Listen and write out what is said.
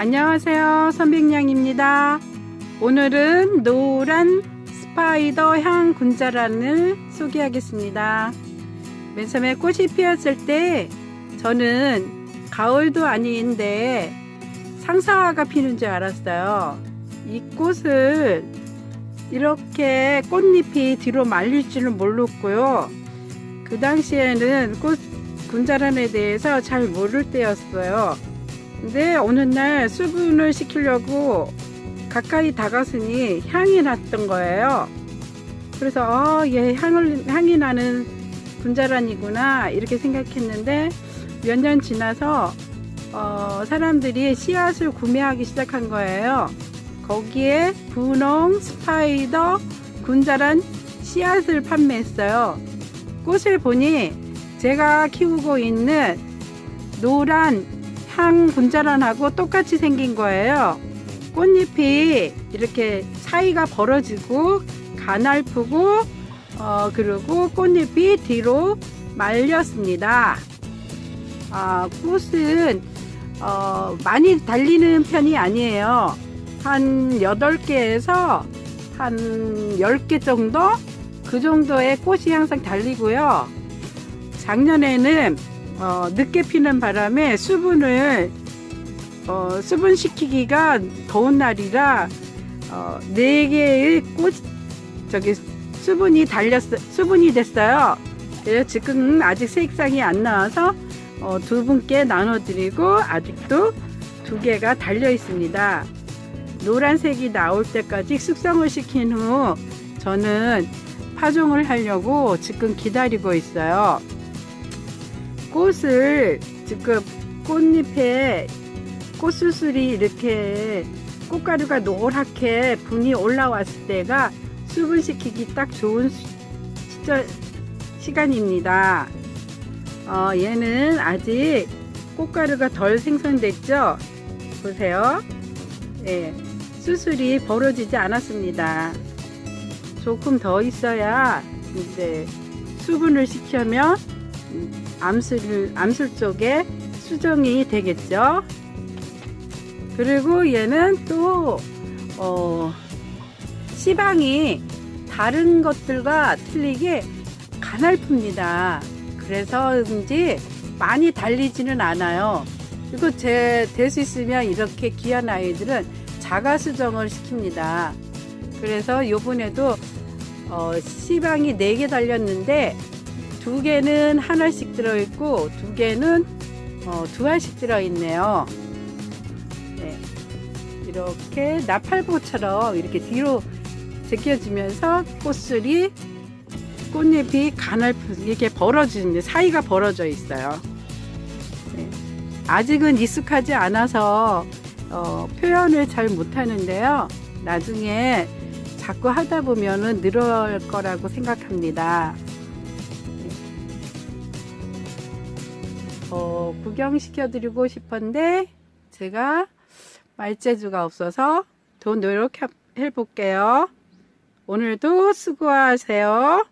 안녕하세요. 선백냥입니다. 오늘은 노란 스파이더 향 군자란을 소개하겠습니다. 맨 처음에 꽃이 피었을 때 저는 가을도 아닌데 상사화가 피는 줄 알았어요. 이 꽃을 이렇게 꽃잎이 뒤로 말릴 줄은 몰랐고요. 그 당시에는 꽃 군자란에 대해서 잘 모를 때였어요. 근데 어느 날 수분을 시키려고 가까이 다가서니 향이 났던 거예요. 그래서 어, 얘 향을 향이 나는 분자란이구나 이렇게 생각했는데 몇 년 지나서 어, 사람들이 씨앗을 구매하기 시작한 거예요. 거기에 분홍 스파이더 군자란 씨앗을 판매했어요. 꽃을 보니 제가 키우고 있는 노란 향 분자란하고 똑같이 생긴 거예요. 꽃잎이 이렇게 사이가 벌어지고 가날프고 어, 그리고 꽃잎이 뒤로 말렸습니다. 아, 꽃은 어, 많이 달리는 편이 아니에요. 한 8개에서 한 10개 정도? 그 정도의 꽃이 항상 달리고요. 작년에는 어, 늦게 피는 바람에 수분을 어, 수분시키기가 더운 날이라 어, 4개의 꽃 저기 수분이 달렸 수분이 됐어요. 그래서 지금 아직 색상이 안 나와서 어, 두 분께 나눠드리고 아직도 두 개가 달려 있습니다. 노란색이 나올 때까지 숙성을 시킨 후 저는 파종을 하려고 지금 기다리고 있어요. 꽃을 지금 꽃잎에 꽃수술이 이렇게 꽃가루가 노랗게 분이 올라왔을 때가 수분시키기 딱 좋은 시- 시절, 시간입니다. 어, 얘는 아직 꽃가루가 덜 생성됐죠? 보세요. 예, 수술이 벌어지지 않았습니다. 조금 더 있어야 이제 수분을 시켜면 음, 암술, 암술 쪽에 수정이 되겠죠. 그리고 얘는 또, 어, 시방이 다른 것들과 틀리게 가날픕니다. 그래서인지 많이 달리지는 않아요. 그리고 제, 될 수 있으면 이렇게 귀한 아이들은 자가 수정을 시킵니다. 그래서 요번에도 어, 시방이 4개 달렸는데 두 개는 하나씩 들어있고 두 개는 어, 두 알씩 들어있네요. 네. 이렇게 나팔보처럼 이렇게 뒤로 제껴지면서 꽃술이 꽃잎이 가늘프 이렇게 벌어지는 사이가 벌어져 있어요. 네. 아직은 익숙하지 않아서 어, 표현을 잘 못하는데요. 나중에 자꾸 하다 보면은 늘어날 거라고 생각합니다. 어, 구경시켜 드리고 싶은데 제가 말재주가 없어서 더 노력해 볼게요. 오늘도 수고하세요.